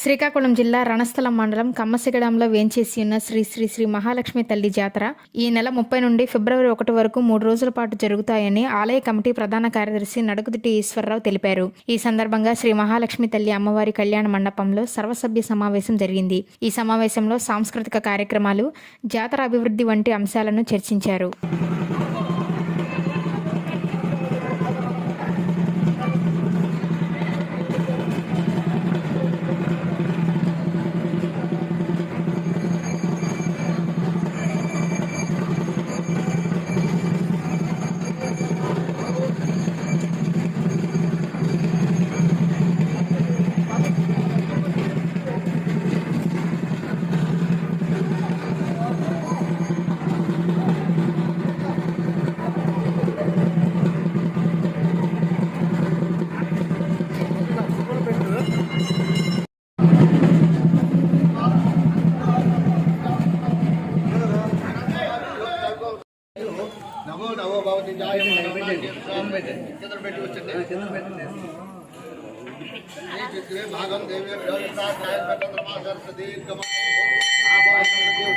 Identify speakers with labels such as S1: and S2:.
S1: శ్రీకాకుళం జిల్లా రణస్థలం మండలం కమ్మసిగడంలో వేంచేసి ఉన్న శ్రీ శ్రీ శ్రీ మహాలక్ష్మి తల్లి జాతర ఈ నెల ముప్పై నుండి ఫిబ్రవరి ఒకటి వరకు మూడు రోజుల పాటు జరుగుతాయని ఆలయ కమిటీ ప్రధాన కార్యదర్శి నడుకుదిటి ఈశ్వరరావు తెలిపారు. ఈ సందర్భంగా శ్రీ మహాలక్ష్మి తల్లి అమ్మవారి కళ్యాణ మండపంలో సర్వసభ్య సమావేశం జరిగింది. ఈ సమావేశంలో సాంస్కృతిక కార్యక్రమాలు జాతర అభివృద్ధి వంటి అంశాలను చర్చించారు.
S2: నమో నమో భవతి జాయ చంద్ర పెట్టి వచ్చింది భాగం దేవి సరస్వతి